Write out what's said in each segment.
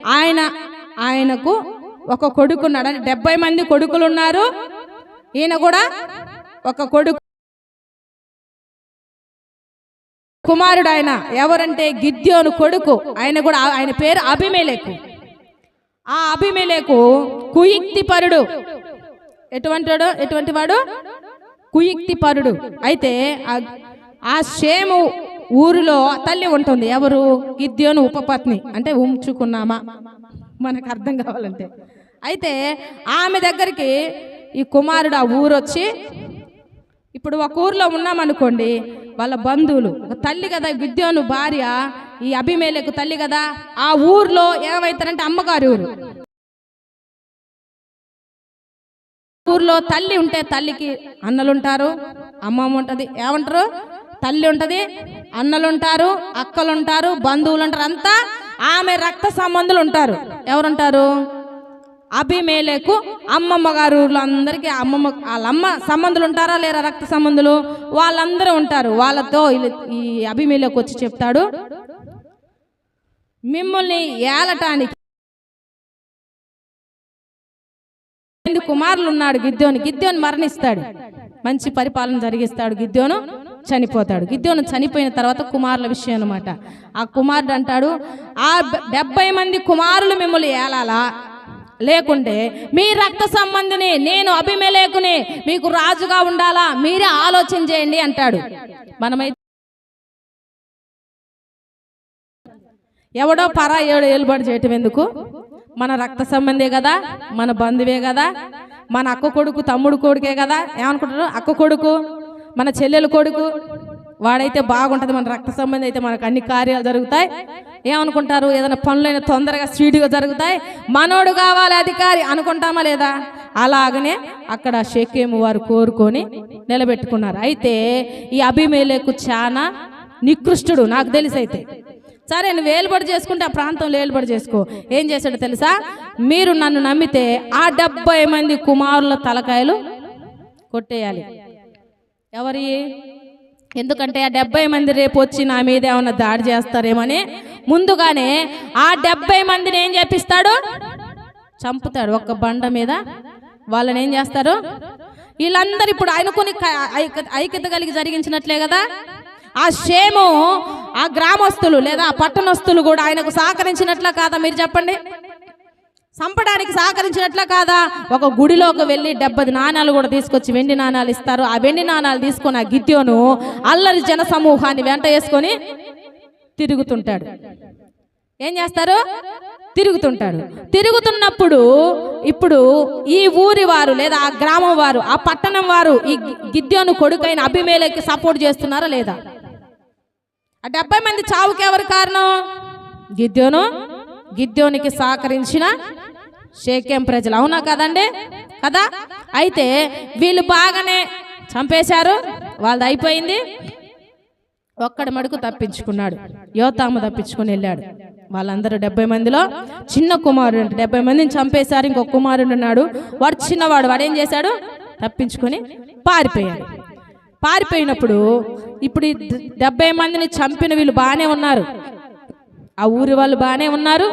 ఆయన ఆయనకు ఒక కొడుకు ఉన్నాడు. అంటే డెబ్బై మంది కొడుకులు ఉన్నారు ఈయన కూడా ఒక కొడుకు కుమారుడు ఆయన. ఎవరంటే గిద్యోను కొడుకు. ఆయన కూడా ఆయన పేరు అభిమేలేకు ఆ అభిమేలేకు కుయుక్తి పరుడు ఎటువంటి వాడు? ఎటువంటి వాడు కుయుక్తి పరుడు అయితే ఆ- ఆ షేము ఊరిలో తల్లి ఉంటుంది. ఎవరు? గిద్యోను ఉపపత్ని. అంటే ఉంచుకున్నామా? మనకు అర్థం కావాలంటే. అయితే ఆమె దగ్గరికి ఈ కుమారుడు ఆ ఊరు వచ్చి ఇప్పుడు ఒక ఊర్లో ఉన్నామనుకోండి వాళ్ళ బంధువులు ఒక తల్లి కదా గిద్యోను భార్య ఈ అభిమేలకు తల్లి కదా ఆ ఊర్లో ఏమవుతారంటే అమ్మగారి ఊరు. ఊర్లో తల్లి ఉంటే తల్లికి అన్నలుంటారు అమ్మమ్మ ఉంటుంది. ఏమంటారు? తల్లి ఉంటుంది అన్నలుంటారు అక్కలుంటారు బంధువులు ఉంటారు అంతా ఆమె రక్త సంబంధులు ఉంటారు ఎవరుంటారు? అభిమేలకు అమ్మమ్మ గారు ఊర్లో అందరికీ అమ్మమ్మ వాళ్ళ అమ్మ సంబంధులు ఉంటారా లేరా రక్త సంబంధులు? వాళ్ళందరూ ఉంటారు. వాళ్ళతో ఈ అభిమేలకు వచ్చి చెప్తాడు. మిమ్మల్ని ఏలటానికి కుమారులు ఉన్నాడు గిద్యోని. గిద్యోని మరణిస్తాడు. మంచి పరిపాలన జరిగిస్తాడు గిద్యోను. చనిపోతాడు. గిద్యోను చనిపోయిన తర్వాత కుమారుల విషయం అనమాట ఆ కుమారుడు అంటాడు ఆ డెబ్బై మంది కుమారులు మిమ్మల్ని ఏలాలా? లేకుంటే మీ రక్త సంబంధిని నేను అభిమలేకుని మీకు రాజుగా ఉండాలా? మీరే ఆలోచన చేయండి అంటాడు. మనమైతే ఎవడో పరా ఏడు ఏలుబడి చేయటం ఎందుకు? మన రక్త సంబంధే కదా మన బంధువే కదా మన అక్క కొడుకు తమ్ముడు కొడుకే కదా. ఏమనుకుంటారు అక్క కొడుకు. మన చెల్లెలు కొడుకు వాడైతే బాగుంటుంది మన రక్త సంబంధం అయితే మనకు అన్ని కార్యాలు జరుగుతాయి. ఏమనుకుంటారు? ఏదైనా పనులైనా తొందరగా స్పీడ్గా జరుగుతాయి. మనోడు కావాలి అధికారి అనుకుంటామా లేదా? అలాగనే అక్కడ షేకేము వారు కోరుకొని నిలబెట్టుకున్నారు. అయితే ఈ అభిమేలకు చాలా నికృష్టుడు నాకు తెలిసి అయితే. సరే నువ్వు ఏలుబడి చేసుకుంటే ఆ ప్రాంతంలో ఏలుబడి చేసుకో. ఏం చేశాడో తెలుసా? మీరు నన్ను నమ్మితే ఆ డెబ్బై మంది కుమారుల తలకాయలు కొట్టేయాలి. ఎవరి? ఎందుకంటే ఆ డెబ్బై మంది రేపు వచ్చి నా మీద ఏమైనా దాడి చేస్తారేమని. ముందుగానే ఆ డెబ్బై మందిని ఏం చేపిస్తాడు? చంపుతాడు ఒక్క బండ మీద. వాళ్ళని ఏం చేస్తారు? వీళ్ళందరూ ఇప్పుడు ఆయనకొని ఐక్యత కలిగి జరిగించినట్లే కదా? ఆ షేము ఆ గ్రామస్తులు లేదా ఆ పట్టణస్తులు కూడా ఆయనకు సహకరించినట్లా కాదా మీరు చెప్పండి? చంపడానికి సహకరించినట్లా కాదా? ఒక గుడిలోకి వెళ్ళి డెబ్బది నాణాలు కూడా తీసుకొచ్చి వెండి నాణాలు ఇస్తారు. ఆ వెండి నాణాలు తీసుకొని ఆ గిద్యోను అల్లరి జన సమూహాన్ని వెంట వేసుకొని తిరుగుతుంటాడు. ఏం చేస్తారు? తిరుగుతుంటాడు. తిరుగుతున్నప్పుడు ఇప్పుడు ఈ ఊరి వారు లేదా ఆ గ్రామం వారు ఆ పట్టణం వారు ఈ గిద్యోను కొడుకైన అభిమేలకి సపోర్ట్ చేస్తున్నారా లేదా? ఆ డెబ్బై మంది చావుకి ఎవరు కారణం? గిద్యోను. గిద్యోనికి సహకరించిన షేకేం ప్రజలు. అవునా కదండి? కదా? అయితే వీళ్ళు బాగానే చంపేశారు. వాళ్ళది అయిపోయింది. ఒక్కడి మడుకు తప్పించుకున్నాడు. యోతాము తప్పించుకుని వెళ్ళాడు. వాళ్ళందరూ డెబ్బై మందిలో చిన్న కుమారుడు అంటే డెబ్బై మందిని చంపేశారు. ఇంకొక కుమారుడు ఉన్నాడు. వాడు చిన్నవాడు. వాడు ఏం చేశాడు? తప్పించుకొని పారిపోయాడు. పారిపోయినప్పుడు ఇప్పుడు డెబ్బై మందిని చంపిన వీళ్ళు బాగానే ఉన్నారు. ఆ ఊరి వాళ్ళు బాగానే ఉన్నారు.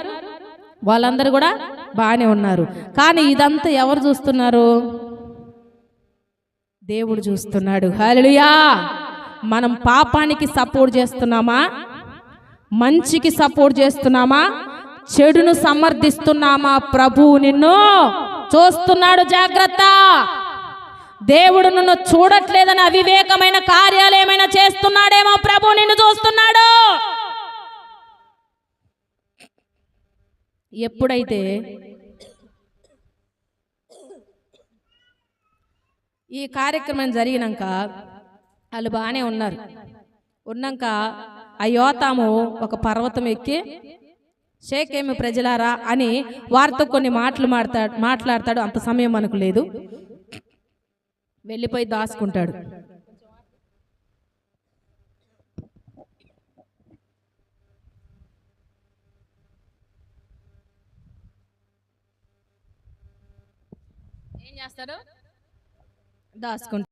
వాళ్ళందరూ కూడా బాగానే ఉన్నారు. కానీ ఇదంతా ఎవరు చూస్తున్నారు? దేవుడు చూస్తున్నాడు. హలుయా మనం పాపానికి సపోర్ట్ చేస్తున్నామా? మంచికి సపోర్ట్ చేస్తున్నామా? చెడును సమర్థిస్తున్నామా? ప్రభు నిన్ను చూస్తున్నాడు జాగ్రత్త. దేవుడు నిన్ను చూడట్లేదని అవివేకమైన కార్యాలు ఏమైనా చేస్తున్నాడేమో ప్రభు నిన్ను చూస్తున్నాడు. ఎప్పుడైతే ఈ కార్యక్రమం జరిగినాక వాళ్ళు బాగానే ఉన్నారు. ఉన్నాక ఆ యోతాము ఒక పర్వతం ఎక్కి షేకేమి ప్రజలారా అని వారితో కొన్ని మాటలు మాట్లాడు మాట్లాడతాడు. అంత సమయం మనకు లేదు. వెళ్ళిపోయి దాచుకుంటాడు. దాచుకుంటాడు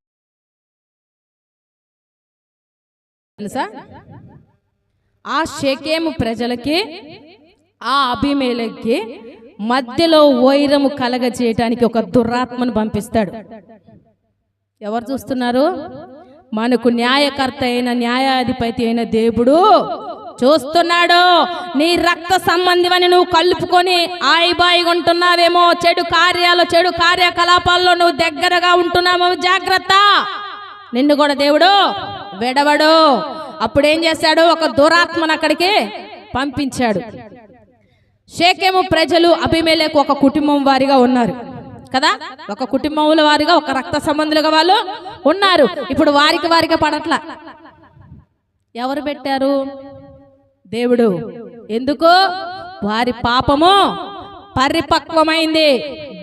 తెలుసా? ఆ షేకేము ప్రజలకి ఆ అభిమేలకి మధ్యలో వైరము కలగ చేయటానికి ఒక దురాత్మను పంపిస్తాడు. ఎవరు చూస్తున్నారు? మనకు న్యాయకర్త అయిన న్యాయాధిపతి అయిన దేవుడు చూస్తున్నాడు? నీ రక్త సంబంధివని నువ్వు కలుపుకొని ఆయిబాయిగా ఉంటున్నావేమో. చెడు కార్యాలు చెడు కార్యకలాపాల్లో నువ్వు దగ్గరగా ఉంటున్నామో. జాగ్రత్త! నిన్ను కూడా దేవుడు విడవడు. అప్పుడు ఏం చేశాడు? ఒక దురాత్మను అక్కడికి పంపించాడు. షేకేము ప్రజలు అభిమేలకు ఒక కుటుంబం వారిగా ఉన్నారు. కదా? ఒక కుటుంబముల వారిగా ఒక రక్త సంబంధులుగా వాళ్ళు ఉన్నారు. ఇప్పుడు వారికి వారికి పడట్ల. ఎవరు పెట్టారు? దేవుడు. ఎందుకు? వారి పాపము పరిపక్వమైంది.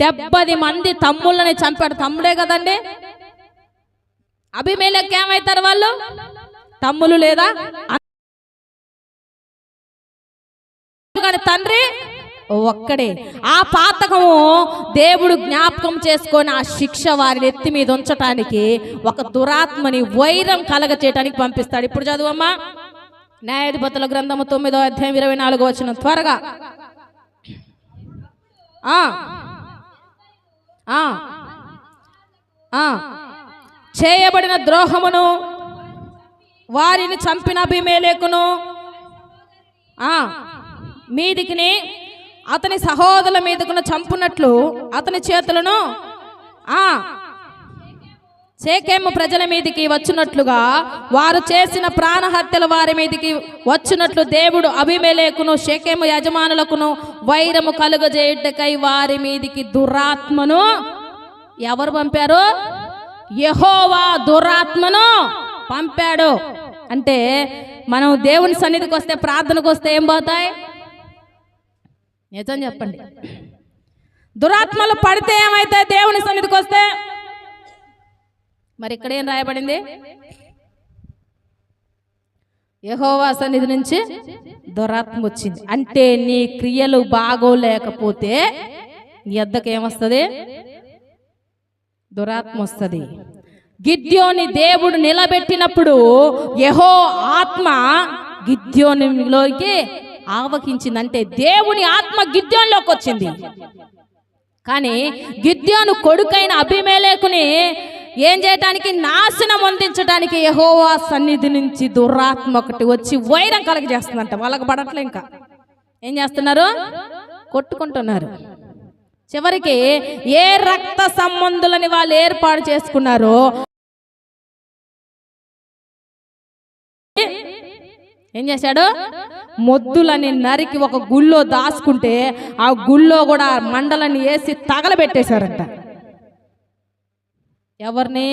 డెబ్బది మంది తమ్ముళ్ళని చంపాడు. తమ్ముడే కదండి? అభిమేలకు ఏమవుతారు వాళ్ళు? తమ్ములు లేదా? కానీ తండ్రి ఒక్కడే. ఆ పాతకము దేవుడు జ్ఞాపకం చేసుకొని ఆ శిక్ష వారిని ఎత్తి మీద ఉంచటానికి ఒక దురాత్మని వైరం కలగ చేయటానికి పంపిస్తాడు. ఇప్పుడు చదువమ్మా. న్యాయాధిపతుల గ్రంథము తొమ్మిదో అధ్యాయం ఇరవై నాలుగు వచ్చిన త్వరగా. చేయబడిన ద్రోహమును వారిని చంపిన అభిమేలేకును మీదికిని అతని సహోదరుల మీదకును చంపునట్లు అతని చేతులను సేకేము ప్రజల మీదికి వచ్చినట్లుగా వారు చేసిన ప్రాణహత్యల వారి మీదికి వచ్చినట్లు దేవుడు అభిమేలేకును షేకేము యజమానులకును వైరము కలుగజేయుటకై వారి మీదికి దురాత్మను ఎవరు పంపారు? యహోవా దురాత్మను పంపాడు. అంటే మనం దేవుని సన్నిధికి వస్తే ప్రార్థనకు వస్తే ఏం పోతాయి? నిజం చెప్పండి. దురాత్మలు పడితే ఏమైతే దేవుని సన్నిధికి వస్తే మరి ఇక్కడ ఏం రాయబడింది? యహోవా సన్నిధి నుంచి దురాత్మ వచ్చింది. అంటే నీ క్రియలు బాగోలేకపోతే నీ అద్దకు ఏమొస్తుంది? దురాత్మ వస్తుంది. గిద్యోని దేవుడు నిలబెట్టినప్పుడు యహో ఆత్మ గిద్యోనిలోకి ఆవకించింది అంటే దేవుని ఆత్మ గిద్యోన్లోకి వచ్చింది. కానీ గిద్యోను కొడుకైన అభిమేలేకుని ఏం చేయటానికి నాశనం అందించడానికి యహోవా సన్నిధి నుంచి దురాత్మ ఒకటి వచ్చి వైరం కలగజేస్తుందంట. వాళ్ళకి పడట్లే ఇంకా. ఏం చేస్తున్నారు? కొట్టుకుంటున్నారు. చివరికి ఏ రక్త సంబంధులని వాళ్ళు ఏర్పాటు చేసుకున్నారో ఏం చేశాడు? మొద్దులని నరికి ఒక గుళ్ళో దాచుకుంటే ఆ గుళ్ళో కూడా మండలని వేసి తగలబెట్టేశారంట. ఎవరిని?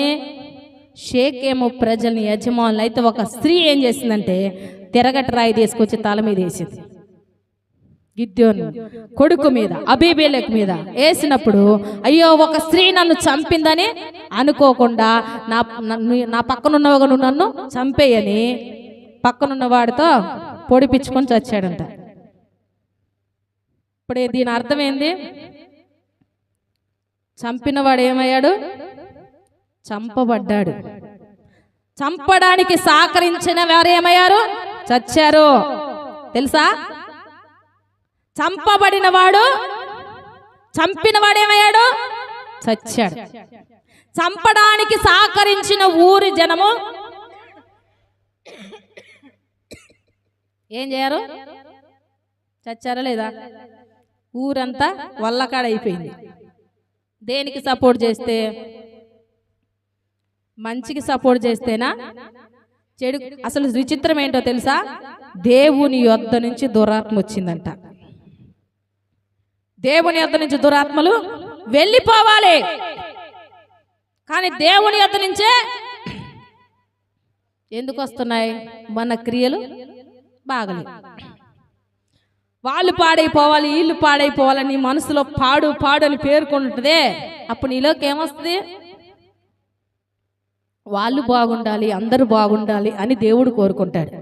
షేక్ ఏమో ప్రజల్ని యజమానులు అయితే ఒక స్త్రీ ఏం చేసిందంటే తిరగటి రాయి తీసుకొచ్చి తల మీద వేసింది. గిద్యోను కొడుకు మీద అబీబేలక్ మీద వేసినప్పుడు అయ్యో ఒక స్త్రీ నన్ను చంపిందని అనుకోకుండా నా నన్ను- నా పక్కనున్నవాడు నన్ను చంపేయని పక్కనున్న వాడితో పొడిపించుకొని చచ్చాడంట. ఇప్పుడు దీని అర్థం ఏంది? చంపినవాడు ఏమయ్యాడు? చంపబడ్డాడు. చంపడానికి సహకరించిన వారు ఏమయ్యారు చచ్చారు. తెలుసా? చంపబడిన వాడు చంపిన వాడు ఏమయ్యాడు చచ్చాడు. చంపడానికి సహకరించిన ఊరి జనము ఏం చేయరు? చచ్చారా లేదా? ఊరంతా వల్లకాడైపోయింది. దేనికి సపోర్ట్ చేస్తే? మంచికి సపోర్ట్ చేస్తేనా? చెడు అసలు విచిత్రం ఏంటో తెలుసా? దేవుని యొద్ద నుంచి దురాత్మ వచ్చిందంట. దేవుని యొద్ద నుంచి దురాత్మలు వెళ్ళిపోవాలి. కానీ దేవుని యొద్ద నుంచే ఎందుకు వస్తున్నాయి? మన క్రియలు బాగలేవు. వాళ్ళు పాడైపోవాలి వీళ్ళు పాడైపోవాలి మనసులో పాడు పాడు అని పేర్కొంటుందే అప్పుడు నీలోకి ఏమొస్తుంది? వాళ్ళు బాగుండాలి అందరూ బాగుండాలి అని దేవుడు కోరుకుంటాడు.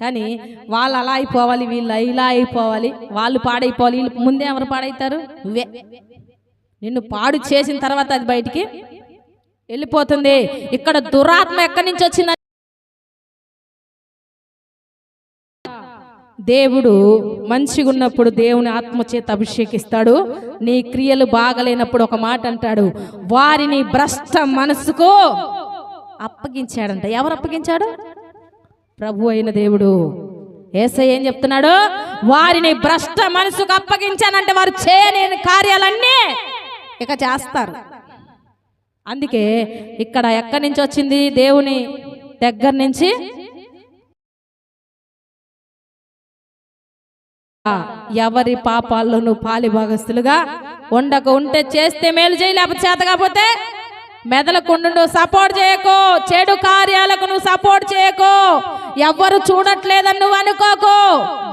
కానీ వాళ్ళు అలా అయిపోవాలి వీళ్ళు ఇలా అయిపోవాలి వాళ్ళు పాడైపోవాలి వీళ్ళు ముందే ఎవరు పాడైతారు? నువ్వే. నిన్ను పాడు చేసిన తర్వాత అది బయటికి వెళ్ళిపోతుంది. ఇక్కడ దురాత్మ ఎక్కడి నుంచి వచ్చిందని దేవుడు మంచిగా ఉన్నప్పుడు దేవుని ఆత్మచేత అభిషేకిస్తాడు. నీ క్రియలు బాగలేనప్పుడు ఒక మాట అంటాడు. వారిని భ్రష్ట మనసుకు అప్పగించాడంట. ఎవరు అప్పగించాడు? ప్రభు అయిన దేవుడు. ఏసై ఏం చెప్తున్నాడు? వారిని భ్రష్ట మనసుకు అప్పగించానంటే వారు చేయలేని కార్యాలన్నీ ఇక చేస్తారు. అందుకే ఇక్కడ ఎక్కడి నుంచి వచ్చింది? దేవుని దగ్గర నుంచి ఎవరి పాపాల్లోనూ పాలి భాగస్తులుగా ఉండక ఉంటే చేస్తే మేలు చేయి లేకపోతే చేత కాకపోతే మెదలకుండు నువ్వు సపోర్ట్ చేయకు. చెడు కార్యాలకు నువ్వు సపోర్ట్ చేయకు. ఎవ్వరు చూడట్లేదని నువ్వు అనుకోకు.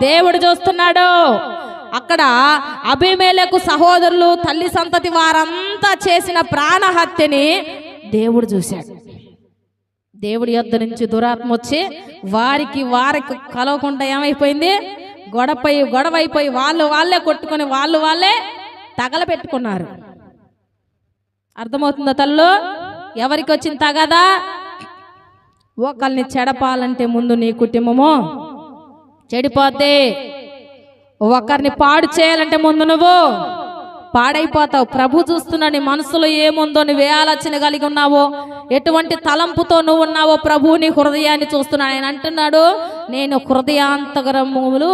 దేవుడు చూస్తున్నాడు. అక్కడ అభిమేలకు సహోదరులు తల్లి సంతతి వారంతా చేసిన ప్రాణహత్యని దేవుడు చూశాడు. దేవుడి యొద్ద నుంచి దురాత్మ వచ్చి వారికి వారికి కలవకుండా ఏమైపోయింది? గొడపై గొడవైపోయి వాళ్ళు వాళ్ళే కొట్టుకొని వాళ్ళు వాళ్ళే తగలబెట్టుకున్నారు అర్థమవుతుందా తల్లు? ఎవరికి వచ్చింది తగదా? ఒకళ్ళని చెడపాలంటే ముందు నీ కుటుంబము చెడిపోతే ఒకరిని పాడు చేయాలంటే ముందు నువ్వు పాడైపోతావు. ప్రభు చూస్తున్నా నీ మనసులో ఏముందో నువ్వు ఏ ఆలోచన కలిగి ఉన్నావో ఎటువంటి తలంపుతో నువ్వు ఉన్నావో ప్రభు నీ హృదయాన్ని చూస్తున్నాడు ఆయన అంటున్నాడు నేను హృదయాంతగరములు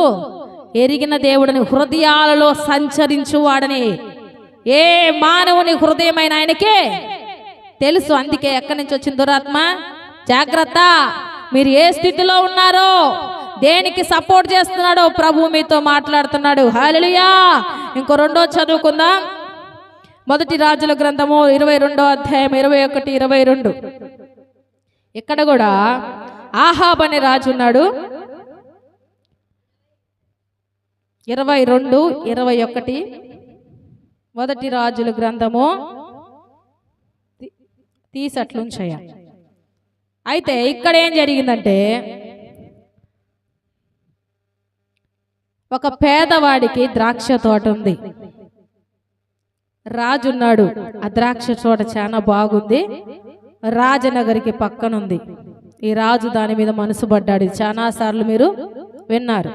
ఎరిగిన దేవుడిని హృదయాలలో సంచరించువాడని. ఏ మానవుని హృదయమైన ఆయనకే? తెలుసు అందుకే ఎక్కడి నుంచి వచ్చిన దురాత్మ? జాగ్రత్త మీరు ఏ స్థితిలో ఉన్నారో? దేనికి సపోర్ట్ చేస్తున్నాడో ప్రభు మీతో మాట్లాడుతున్నాడు. హాలెలుయా ఇంకో రెండో చదువుకుందాం. మొదటి రాజుల గ్రంథము ఇరవై రెండో అధ్యాయం ఇరవై ఒకటి ఇరవై రెండు. ఇక్కడ కూడా ఆహాబ్ అనే రాజు ఉన్నాడు. ఇరవై రెండు ఇరవై ఒకటి. మొదటి రాజుల గ్రంథము తీసట్లుంచయ్య. అయితే ఇక్కడ ఏం జరిగిందంటే ఒక పేదవాడికి ద్రాక్ష తోట ఉంది. రాజు ఉన్నాడు ఆ ద్రాక్ష తోట చాలా బాగుంది. రాజనగరికి పక్కనుంది. ఈ రాజు దాని మీద మనసు పడ్డాడు. చాలా సార్లు మీరు విన్నారు.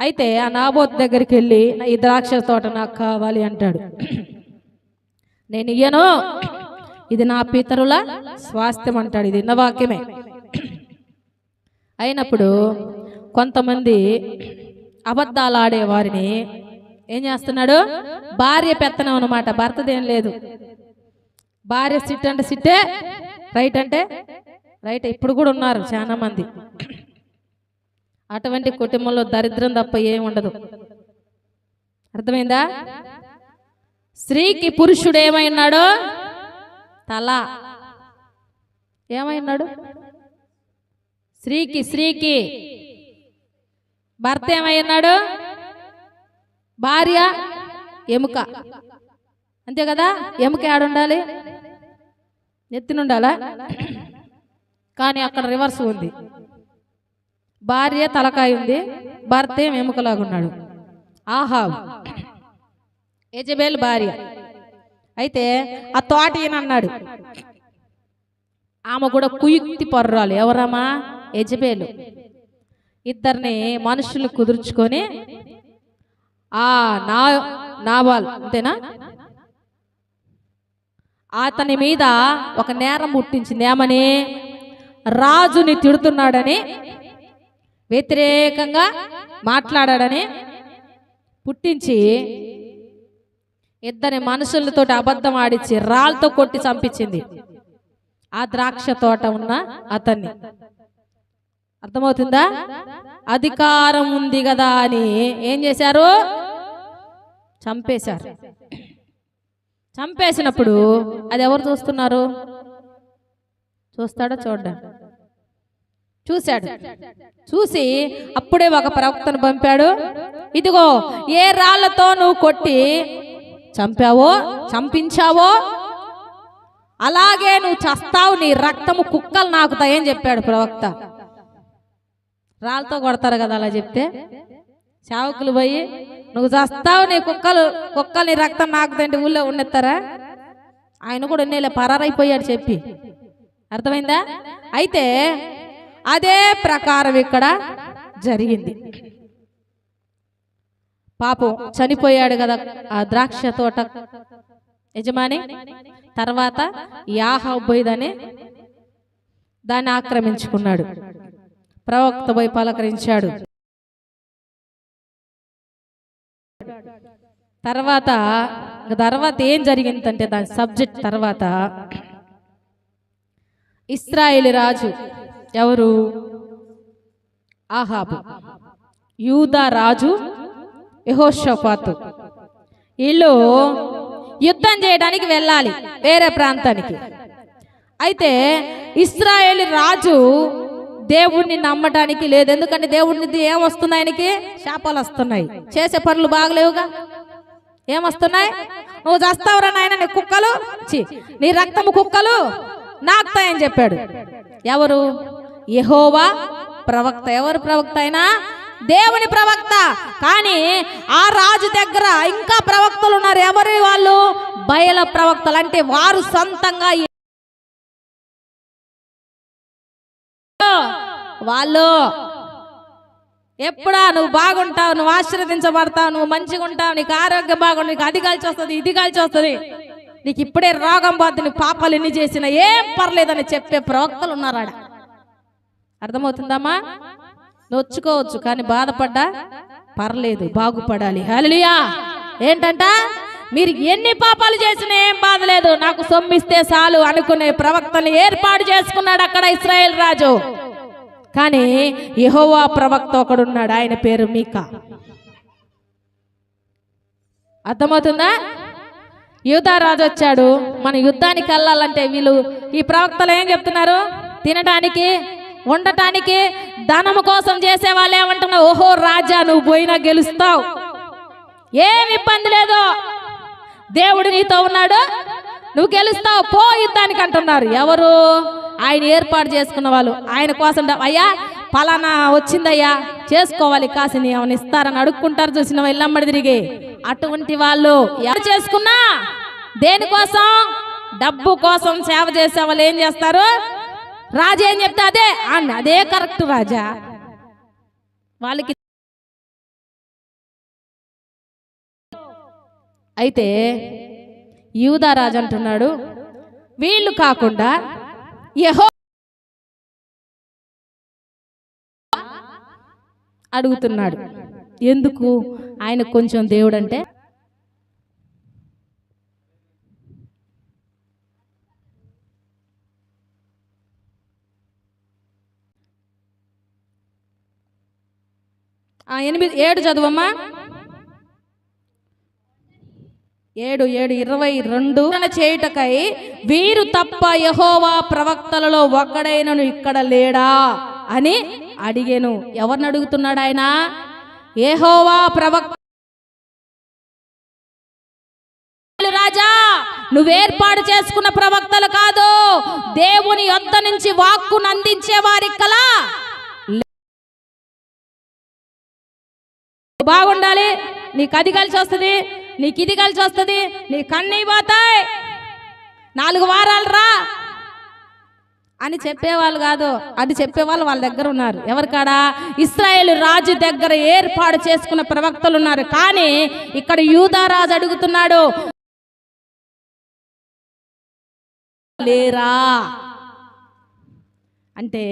అయితే ఆ నాబోత్ దగ్గరికి వెళ్ళి ఈ ద్రాక్ష తోట నాకు కావాలి అంటాడు. నేను ఇయ్యను. ఇది నా పితరుల స్వాస్థ్యం అంటాడు. ఇది వాక్యమే అయినప్పుడు కొంతమంది అబద్ధాలు ఆడే వారిని ఏం చేస్తున్నాడు? భార్య పెత్తనం అనమాట భర్తదేం లేదు. భార్య సిట్ అంటే సిట్టే రైట్ అంటే రైట్. ఇప్పుడు కూడా ఉన్నారు చాలా మంది. అటువంటి కుటుంబంలో దరిద్రం తప్ప ఏం ఉండదు. అర్థమైందా? స్త్రీకి పురుషుడు ఏమైనాడు? తల. ఏమైనాడు? స్త్రీకి స్త్రీకి. భర్త ఏమైనాడు భార్య ఎముక. అంతే కదా? ఎముక ఆడుండాలి నెత్తినుండాలా? కానీ అక్కడ రివర్స్ ఉంది. భార్య తలకాయ ఉంది. భర్త ఏం ఎముకలాగున్నాడు ఆహా. యజబేల్ భార్య. అయితే ఆ తోట అన్నాడు ఆమె కూడా కుయుక్తి పర్రాలు. ఎవరమ్మా? యజబేలు. ఇద్దరిని మనుషులు కుదుర్చుకొని ఆ నా నాబాల్ అంతేనా? అతని మీద ఒక నేరం పుట్టించింది. ఏమని? రాజుని తిడుతున్నాడని వ్యతిరేకంగా మాట్లాడాడని పుట్టించి ఇద్దరి మనుషులతోటి అబద్ధం ఆడిచ్చి రాళ్ళతో కొట్టి చంపించింది. ఆ ద్రాక్ష తోట ఉన్న అతన్ని. అర్థమవుతుందా? అధికారం ఉంది కదా అని ఏం చేశారు? చంపేశారు. చంపేసినప్పుడు అది ఎవరు చూస్తున్నారు? చూస్తాడా? చూడ్డా? చూశాడు. చూసి అప్పుడే ఒక ప్రవక్తను పంపాడు. ఇదిగో ఏ రాళ్ళతో నువ్వు కొట్టి చంపావో చంపించావో అలాగే నువ్వు చస్తావు నీ రక్తము కుక్కలు నాకుతాయని చెప్పాడు ప్రవక్త. రాళ్ళతో కొడతారు కదా అలా చెప్తే? చావుకులు పోయి నువ్వు చస్తావు నీ కుక్కలు కుక్కలు నీ రక్తం నాకుతంటే ఊళ్ళో ఉండేస్తారా? ఆయన కూడా ఉన్నేలే పరారైపోయాడు చెప్పి. అర్థమైందా? అయితే అదే ప్రకారం ఇక్కడ జరిగింది. పాపం చనిపోయాడు కదా ఆ ద్రాక్ష తోట యజమాని. తర్వాత యాహబోయిదనే దాన్ని ఆక్రమించుకున్నాడు. ప్రవక్త పోయి పలకరించాడు. తర్వాత తర్వాత ఏం జరిగిందంటే దాని సబ్జెక్ట్ తర్వాత ఇస్రాయేల్ రాజు ఎవరు? ఆహాబు. యూదా రాజు యహోషపాతు. వీళ్ళు యుద్ధం చేయడానికి వెళ్ళాలి వేరే ప్రాంతానికి. అయితే ఇస్రాయేల్ రాజు దేవుణ్ణి నమ్మటానికి లేదు. ఎందుకంటే దేవుడిని ఏం వస్తున్నాయి ఆయనకి? శాపాలు వస్తున్నాయి. చేసే పనులు బాగలేవుగా? ఏమొస్తున్నాయి నువ్వు చేస్తావురా నాయన నీ కుక్కలు? చి నీ రక్తము కుక్కలు నాకుతాయని చెప్పాడు. ఎవరు? యహోవా ప్రవక్త. ఎవరు ప్రవక్త అయినా? దేవుని ప్రవక్త. కానీ ఆ రాజు దగ్గర ఇంకా ప్రవక్తలు ఉన్నారు. ఎవరి వాళ్ళు? బయల ప్రవక్తలు. అంటే వారు సొంతంగా వాళ్ళు ఎప్పుడా? నువ్వు బాగుంటావు నువ్వు ఆశీర్వదించబడతావు నువ్వు మంచిగా ఉంటావు నీకు ఆరోగ్యం బాగుండు నీకు అది కాల్చి వస్తుంది ఇది కాల్చి వస్తుంది నీకు ఇప్పుడే రోగం పోద్ది నీ పాపాలు ఎన్ని చేసినా ఏం పర్లేదని చెప్పే ప్రవక్తలు ఉన్నారు అర్థమవుతుందమ్మా? నొచ్చుకోవచ్చు కానీ బాధపడ్డా? పర్లేదు బాగుపడాలి. హలియా ఏంటంట? మీరు ఎన్ని పాపాలు చేసినా ఏం బాధలేదు నాకు సొమ్మిస్తే చాలు అనుకునే ప్రవక్తని ఏర్పాటు చేసుకున్నాడు అక్కడ ఇస్రాయేల్ రాజు. కానీ యహోవా ప్రవక్త ఒకడున్నాడు ఆయన పేరు మీకా. అర్థమవుతుందా? యువతారాజు వచ్చాడు మన యుద్ధానికి వెళ్ళాలంటే వీళ్ళు ఈ ప్రవక్తలు ఏం చెప్తున్నారు? తినడానికి ఉండటానికి ధనము కోసం చేసే వాళ్ళు ఏమంటున్నావు ఓహో రాజా నువ్వు పోయినా గెలుస్తావు. ఏమి ఇబ్బంది లేదు. దేవుడు నీతో ఉన్నాడు నువ్వు గెలుస్తావు పో యుద్ధానికి అంటున్నారు. ఎవరు? ఆయన ఏర్పాటు చేసుకున్న వాళ్ళు. ఆయన కోసం అయ్యా పలానా వచ్చిందయ్యా చేసుకోవాలి కాసిని ఏమైనా ఇస్తారని అడుక్కుంటారు చూసిన వెళ్ళమ్మడి తిరిగి. అటువంటి వాళ్ళు ఎవరు చేసుకున్నా? దేనికోసం? డబ్బు కోసం సేవ చేసే వాళ్ళు ఏం చేస్తారు? రాజా ఏం చెప్తే అదే అన్న అదే కరెక్ట్ రాజా. వాళ్ళకి అయితే యూదారాజు అంటున్నాడు వీళ్ళు కాకుండా యహో అడుగుతున్నాడు. ఎందుకు? ఆయన కొంచెం దేవుడు అంటే ఎనిమిది ఏడు చదువమ్మా. ఏడు ఏడు ఇరవై రెండు. చేయుటకై వీరు తప్ప యహోవా ప్రవక్తలలో ఒక్కడైనను ఇక్కడ లేడా అని అడిగాను. ఎవరిని అడుగుతున్నాడు ఆయన? యెహోవా ప్రవక్త. రాజా నువ్వేర్పాటు చేసుకున్న ప్రవక్తలు కాదు. దేవుని యొద్ద నుంచి వాక్కును అందించే వారి కలా. బాగుండాలి. నీకు అది కలిసి వస్తుంది నీకు ఇది కలిసి వస్తుంది నీ కన్నీ పోతాయి. నాలుగు వారాలు రా అని చెప్పేవాళ్ళు కాదు. అది చెప్పేవాళ్ళు వాళ్ళ దగ్గర ఉన్నారు. ఎవరికాడా ఇస్రాయేల్ రాజు దగ్గర ఏర్పాటు చేసుకున్న ప్రవక్తలు ఉన్నారు. కానీ ఇక్కడ యూదారాజు అడుగుతున్నాడు లేరా? అంటే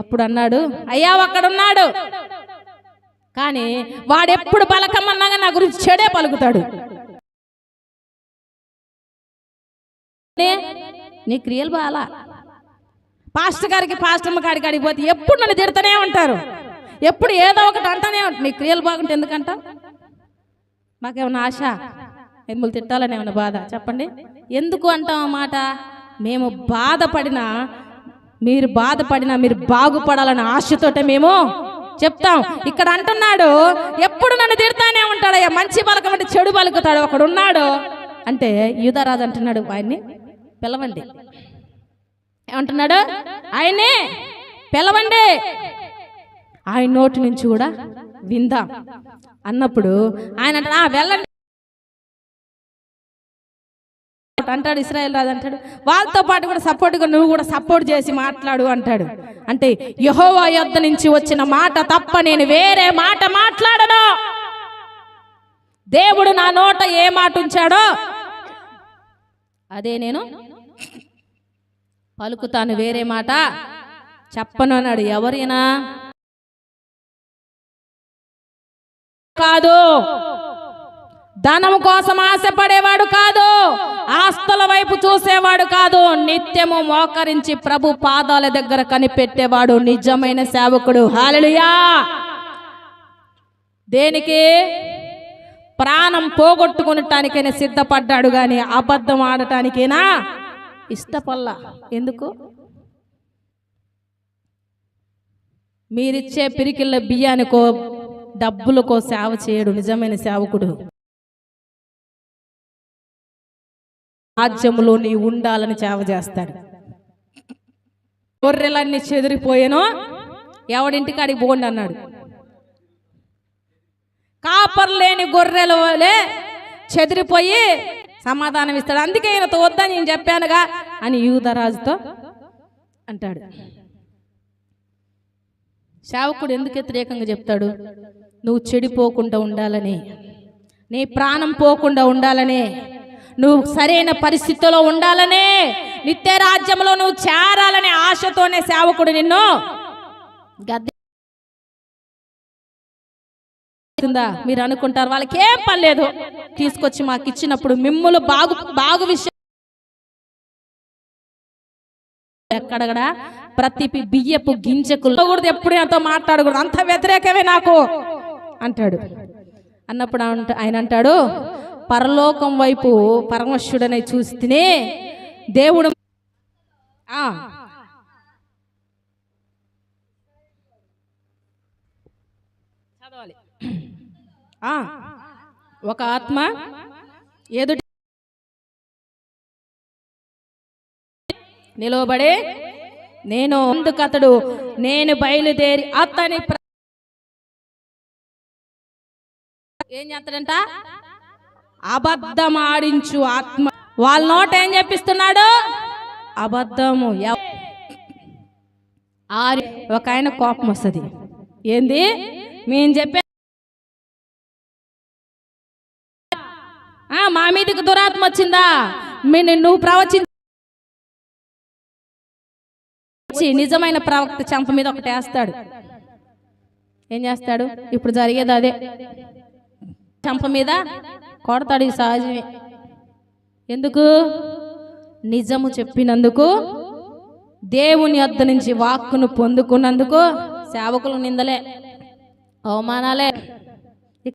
అప్పుడు అన్నాడు అయ్యా అక్కడున్నాడు కానీ వాడెప్పుడు పలకమన్నాగా నా గురించి చెడే పలుకుతాడు. నీ? క్రియలు బాలా? పాస్టర్ గారికి పాస్టమ్మ గారికి కాడికి పోతే ఎప్పుడు నన్ను తిడతానే ఉంటారు? ఎప్పుడు ఏదో ఒకటి అంటానే ఉంటారు నీ క్రియలు బాగుంటే ఎందుకంట? మాకేమన్నా ఆశ? మిమ్మల్ని తిట్టాలని ఏమైనా బాధ? చెప్పండి. ఎందుకు అంటాం అన్నమాట మేము బాధపడినా మీరు బాధపడినా మీరు బాగుపడాలన్న ఆశతోటే మేము చెప్తాం. ఇక్కడ అంటున్నాడు ఎప్పుడు నన్ను తిడతానే ఉంటాడయ్యా? మంచి పలకం చెడు పలుకుతాడు ఒకడు ఉన్నాడు అంటే యూదరాజు అంటున్నాడు ఆయన్ని. పిలవండి. ఏమంటున్నాడు? ఆయనే పిలవండి. ఆయన నోటి నుంచి కూడా విందాం. అన్నప్పుడు ఆయన అంటాడు "ఆ, వెళ్ళండి. అంటాడు ఇస్రాయల్ రాజు అంటాడు వాళ్ళతో పాటు కూడా సపోర్ట్గా నువ్వు కూడా సపోర్ట్ చేసి మాట్లాడు అంటాడు. అంటే యహోవా యొద్ద నుంచి వచ్చిన మాట తప్ప నేను వేరే మాట మాట్లాడను. దేవుడు నా నోట ఏ మాట ఉంచాడో అదే నేను పలుకుతాను వేరే మాట చెప్పను అన్నాడు. ఎవరైనా? కాదు. ధనం కోసం ఆశపడేవాడు కాదు. ఆస్తుల వైపు చూసేవాడు కాదు. నిత్యము మోకరించి ప్రభు పాదాల దగ్గర కనిపెట్టేవాడు నిజమైన సేవకుడు. హాలలుయా దేనికి? ప్రాణం పోగొట్టుకునటానికైనా సిద్ధపడ్డాడు గాని అబద్ధం ఆడటానికైనా? ఇష్టపల్లా. ఎందుకు? మీరిచ్చే పిరికిళ్ళ బియ్యానికో డబ్బులకో సేవ చేయడు. నిజమైన సేవకుడు. రాజ్యములో నీ ఉండాలని సేవ చేస్తాడు. గొర్రెలన్నీ చెదిరిపోయాను ఎవడింటికి అడిగి పోండి అన్నాడు. కాపర్ లేని గొర్రెల వలె చెదిరిపోయి సమాధానం ఇస్తాడు. అందుకే ఈయనతో వద్దని నేను చెప్పానుగా అని యూదరాజుతో అంటాడు. శావకుడు ఎందుకు వ్యతిరేకంగా చెప్తాడు? నువ్వు చెడిపోకుండా ఉండాలని. నీ ప్రాణం పోకుండా ఉండాలని. నువ్వు సరైన పరిస్థితిలో ఉండాలనే. నిత్య రాజ్యంలో నువ్వు చేరాలనే ఆశతోనే సేవకుడు నిన్ను గద్దె ఉందా? మీరు అనుకుంటారు. వాళ్ళకి ఏం పని లేదు. తీసుకొచ్చి మాకు ఇచ్చినప్పుడు మిమ్ములు బాగు బాగు విషయం ఎక్కడగడా ప్రతి బియ్యపు గింజకులు. కూడా ఎప్పుడు నాతో మాట్లాడకూడదు. అంత వ్యతిరేకమే నాకు. అంటాడు. అన్నప్పుడు ఆయన అంటాడు పరలోకం వైపు పరమశుడని చూస్తేనే దేవుడు ఆ, చదవాలి ఆ, ఒక ఆత్మ ఎదుటి నిలవబడే నేను అందుకు నేను బయలుదేరి అతని ఏం చేస్తాడంట? అబద్ధం ఆడించు ఆత్మ. వాళ్ళ నోట ఏం చెప్పిస్తున్నాడు? అబద్ధము. ఆరి ఒక ఆయన కోపం వస్తుంది. ఏంది? మేము చెప్పే మా మీదకి దురాత్మ వచ్చిందా? మీ నువ్వు ప్రవచించి నిజమైన ప్రవక్త చెంప మీద ఒకటి వేస్తాడు. ఏం చేస్తాడు? ఇప్పుడు జరిగేది అదే. చెంప మీద కొడతాడు ఈ సహజమే. ఎందుకు? నిజము చెప్పినందుకు దేవుని వద్ద నుంచి వాక్కును పొందుకున్నందుకు సేవకులు నిందలే అవమానాలే.